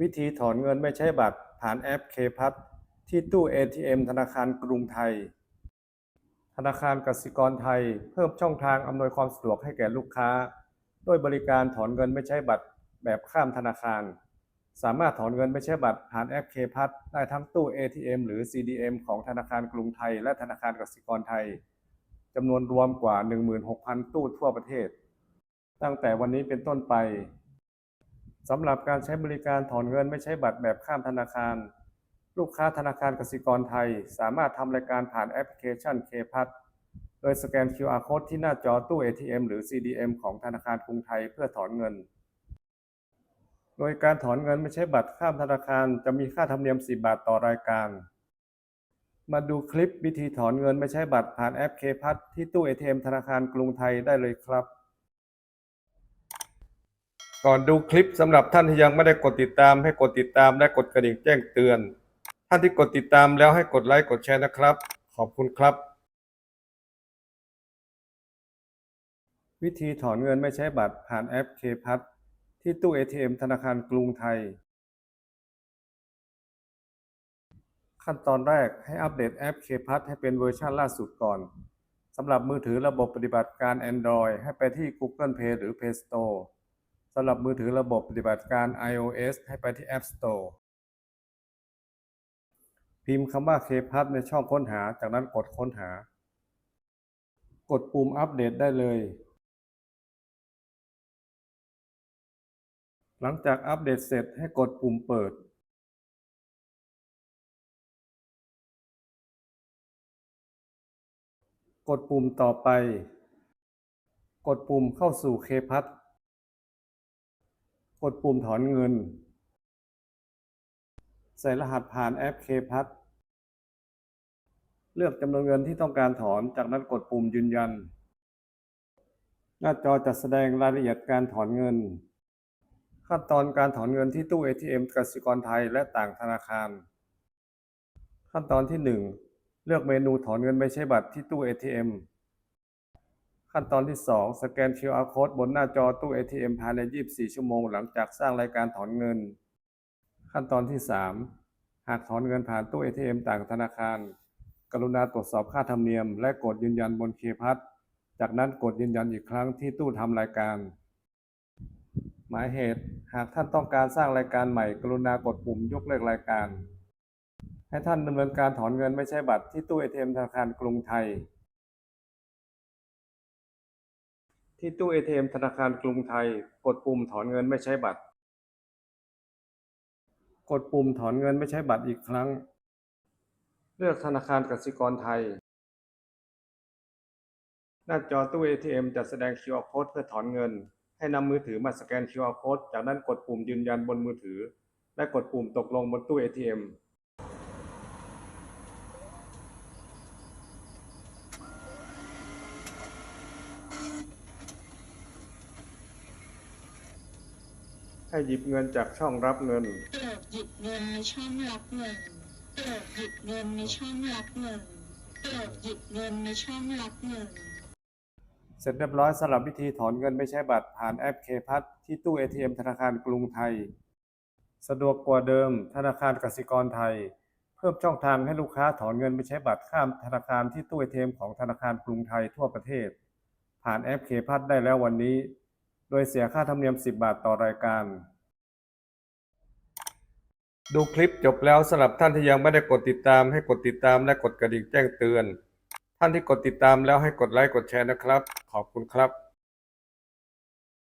วิธีถอนเงินไม่ใช้บัตรผ่านแอปเคพัทที่ตู้ ATM ธนาคารกรุงไทย ธนาคารกสิกรไทย เพิ่มช่องทางอำนวยความสะดวกให้แก่ลูกค้า ด้วยบริการถอนเงินไม่ใช้บัตรแบบข้ามธนาคาร สามารถถอนเงินไม่ใช้บัตรผ่านแอปเคพัทได้ทั้งตู้ ATM หรือ CDM ของธนาคารกรุงไทย และธนาคารกสิกรไทยจำนวนรวมกว่า 16,000 ตู้ทั่วประเทศ ตั้งแต่วันนี้เป็นต้นไป สำหรับการใช้บริการถอนเงินไม่ใช้บัตรแบบข้ามธนาคาร ลูกค้าธนาคารกสิกรไทย สามารถทำรายการผ่านแอปพลิเคชันเคพัทโดยสแกน QR Code ที่หน้าจอตู้ ATM หรือ CDM ของธนาคารกรุงไทยเพื่อถอนเงิน โดยการถอนเงินไม่ใช้บัตรข้ามธนาคารจะมีค่าธรรมเนียม 10 บาทต่อรายการ มาดูคลิปวิธีถอนเงินไม่ใช้บัตรผ่านแอปเคพัทที่ตู้ ATM ธนาคารกรุงไทยได้เลยครับ ก่อนดูคลิปสำหรับท่านที่ยังไม่ได้กดติดตามให้กดติดตามและกดกระดิ่งแจ้งเตือน ท่านที่กดติดตามแล้วให้กดไลค์กดแชร์นะครับ ขอบคุณครับ วิธีถอนเงินไม่ใช้บัตรผ่านแอปเคพัทที่ตู้ ATM ธนาคารกรุงไทย ขั้นตอนแรกให้อัปเดตแอปเคพัทให้เป็นเวอร์ชันล่าสุดก่อนสำหรับมือถือระบบปฏิบัติการ Android ให้ไปที่ Google Play หรือ Play Store สำหรับมือถือระบบปฏิบัติการ iOS ให้ไปที่ App Store พิมพ์คำว่า KPass ในช่องค้นหา จากนั้นกดค้นหา กดปุ่มอัปเดตได้เลย หลังจากอัปเดตเสร็จให้กดปุ่มเปิด กดปุ่มต่อไป กดปุ่มเข้าสู่ KPass กดปุ่มถอนเงิน ใส่รหัสผ่านแอป KPass เลือกจำนวนเงินที่ต้องการถอน จากนั้นกดปุ่มยืนยัน หน้าจอจะแสดงรายละเอียดการถอนเงิน ขั้นตอนการถอนเงินที่ตู้ ATM กสิกรไทยและต่างธนาคาร ขั้นตอนที่ 1 เลือกเมนูถอนเงินไม่ใช้บัตรที่ตู้ ATM ขั้นตอนที่ 2 สแกน QR Code บนหน้าจอตู้ ATM ภายใน 24 ชั่วโมง หลังจากสร้างรายการถอนเงิน ขั้นตอนที่ 3 หากถอนเงินผ่านตู้ ATM ต่างธนาคาร กรุณาตรวจสอบค่าธรรมเนียม และกดยืนยันบนเคพัทจากนั้นกดยืนยันอีกครั้งที่ตู้ทำรายการ หมายเหตุ หากท่านต้องการสร้างรายการใหม่ กรุณากดปุ่มยกเลิกรายการ ให้ท่านดำเนินการถอนเงินไม่ใช่บัตรที่ตู้ ATM ธนาคารกรุงไทย ที่ตู้ ATM ธนาคารกรุงไทย กดปุ่มถอนเงินไม่ใช้บัตร กดปุ่มถอนเงินไม่ใช้บัตรอีกครั้ง เลือกธนาคารกสิกรไทย หน้าจอตู้ ATM จะแสดง QR Code เพื่อถอนเงิน ให้นำมือถือมาสแกน QR Code จากนั้นกดปุ่มยืนยันบนมือถือ และกดปุ่มตกลงบนตู้ ATM ให้หยิบเงินจากช่องรับเงิน โปรดหยิบเงินในช่องรับเงิน โปรดหยิบเงินในช่องรับเงิน โปรดหยิบเงินในช่องรับเงิน เสร็จเรียบร้อยสำหรับวิธีถอนเงินไม่ใช้บัตรผ่านแอปเคพัทที่ตู้ ATM ธนาคารกรุงไทย สะดวกกว่าเดิม ธนาคารกสิกรไทย เพิ่มช่องทางให้ลูกค้าถอนเงินไม่ใช้บัตรข้ามธนาคารที่ตู้ ATM ของธนาคารกรุงไทยทั่วประเทศ ผ่านแอปเคพัทได้แล้ววันนี้ โดยเสียค่าธรรมเนียม 10 บาทต่อรายการ ดูคลิปจบแล้วสำหรับท่านที่ยังไม่ได้กดติดตามให้กดติดตามและกดกระดิ่งแจ้งเตือน ท่านที่กดติดตามแล้วให้กดไลค์กดแชร์นะครับ ขอบคุณครับ